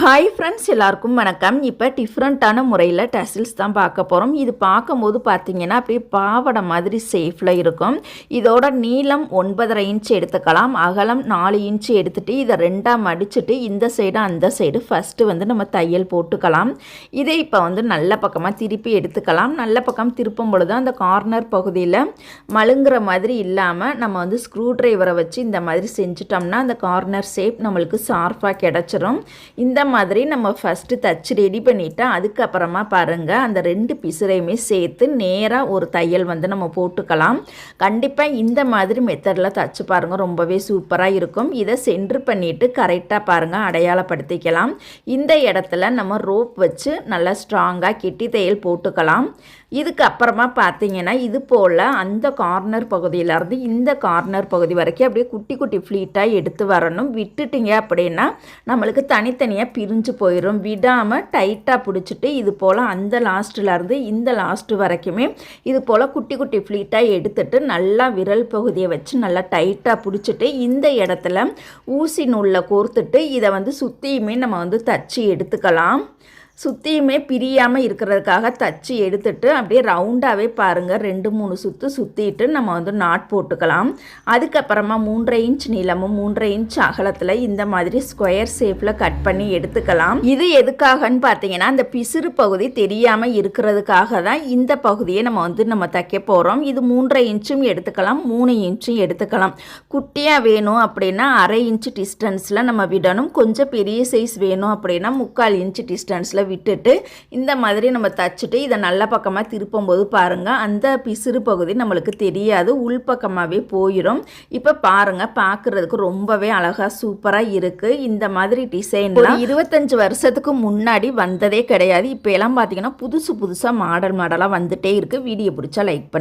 Hi friends எல்லாருக்கும் வணக்கம். இப்போ டிஃப்ரெண்ட்டான முறையில் டசில்ஸ் தான் பார்க்க போகிறோம் இது பார்க்கும்போது பார்த்தீங்கன்னா அப்படியே பாவடை மாதிரி சேஃபில் இருக்கும். இதோட நீளம் ஒன்பதரை இன்ச் எடுத்துக்கலாம். அகலம் நாலு இன்ச் எடுத்துகிட்டு இதை ரெண்டாக மடிச்சுட்டு இந்த சைடு அந்த சைடு ஃபஸ்ட்டு வந்து நம்ம தையல் போட்டுக்கலாம். இதை இப்போ வந்து நல்ல பக்கமாக திருப்பி எடுத்துக்கலாம். நல்ல பக்கம் திருப்பும் பொழுது அந்த கார்னர் பகுதியில் மழுங்குற மாதிரி இல்லாமல் நம்ம வந்து ஸ்க்ரூ ட்ரைவரை வச்சு இந்த மாதிரி செஞ்சிட்டோம்னா அந்த கார்னர் ஷேப் நம்மளுக்கு ஷார்ப்பாக கிடச்சிரும். இந்த மாதிரி நம்ம ஃபஸ்ட்டு தச்சு ரெடி பண்ணிவிட்டு அதுக்கப்புறமா பாருங்கள் அந்த ரெண்டு பிசுரையுமே சேர்த்து நேராக ஒரு தையல் வந்து நம்ம போட்டுக்கலாம். கண்டிப்பாக இந்த மாதிரி மெத்தடில் தச்சு பாருங்கள் ரொம்பவே சூப்பராக இருக்கும். இதை சென்ட்ரு பண்ணிவிட்டு கரெக்டாக பாருங்கள் அடையாளப்படுத்திக்கலாம். இந்த இடத்துல நம்ம ரோப் வச்சு நல்லா ஸ்ட்ராங்காக கெட்டி தையல் போட்டுக்கலாம். இதுக்கு அப்புறமா பார்த்தீங்கன்னா இது போல் அந்த கார்னர் பகுதியிலேருந்து இந்த கார்னர் பகுதி வரைக்கும் அப்படியே குட்டி குட்டி ஃப்ளீட்டாக எடுத்து வரணும். விட்டுட்டிங்க அப்படின்னா நம்மளுக்கு தனித்தனியாக பிரிஞ்சு போயிடும் விடாமல் டைட்டாக பிடிச்சிட்டு இது போல் அந்த லாஸ்ட்லேருந்து இந்த லாஸ்ட்டு வரைக்குமே இது போல் குட்டி குட்டி ஃப்ளீட்டாக எடுத்துட்டு நல்லா விரல் பகுதியை வச்சு நல்லா டைட்டாக பிடிச்சிட்டு இந்த இடத்துல ஊசி நூலில் கோர்த்துட்டு இதை வந்து சுற்றியுமே நம்ம வந்து தச்சு எடுத்துக்கலாம். சுற்றியுமே பிரியாமல் இருக்கிறதுக்காக தச்சு எடுத்துட்டு அப்படியே ரவுண்டாகவே பாருங்கள் ரெண்டு மூணு சுற்று சுற்றிட்டு நம்ம வந்து நாட் போட்டுக்கலாம். அதுக்கப்புறமா மூன்றரை இன்ச் நீளமும் மூன்றரை இன்ச் அகலத்தில் இந்த மாதிரி ஸ்கொயர் ஷேப்பில் கட் பண்ணி எடுத்துக்கலாம். இது எதுக்காகன்னு பார்த்தீங்கன்னா அந்த பிசிறு பகுதி தெரியாமல் இருக்கிறதுக்காக தான் இந்த பகுதியை நம்ம வந்து நம்ம தைக்க போகிறோம் இது மூன்றரை இன்ச்சும் எடுத்துக்கலாம் மூணு இன்ச்சும் எடுத்துக்கலாம். குட்டியாக வேணும் அப்படின்னா அரை இன்ச் டிஸ்டன்ஸில் நம்ம விடணும். கொஞ்சம் பெரிய சைஸ் வேணும் அப்படின்னா முக்கால் இன்ச் டிஸ்டன்ஸில் விட்டுட்டு இந்த மாதிரி நம்ம தச்சுட்டு இதை நல்ல பக்கமாக திருப்பும்போது பாருங்கள் அந்த பிசிறு பகுதி நம்மளுக்கு தெரியாது. உள்பக்கமாகவே போயிடும் இப்போ பாருங்கள் பார்க்குறதுக்கு ரொம்பவே அழகாக சூப்பராக இருக்குது இந்த மாதிரி டிசைன்லாம் இருபத்தஞ்சு வருஷத்துக்கு முன்னாடி வந்ததே கிடையாது. இப்போ எல்லாம் பார்த்தீங்கன்னா புதுசு புதுசாக மாடல் மாடலாக வந்துட்டே இருக்குது வீடியோ பிடிச்சா லைக் பண்ணுங்கள்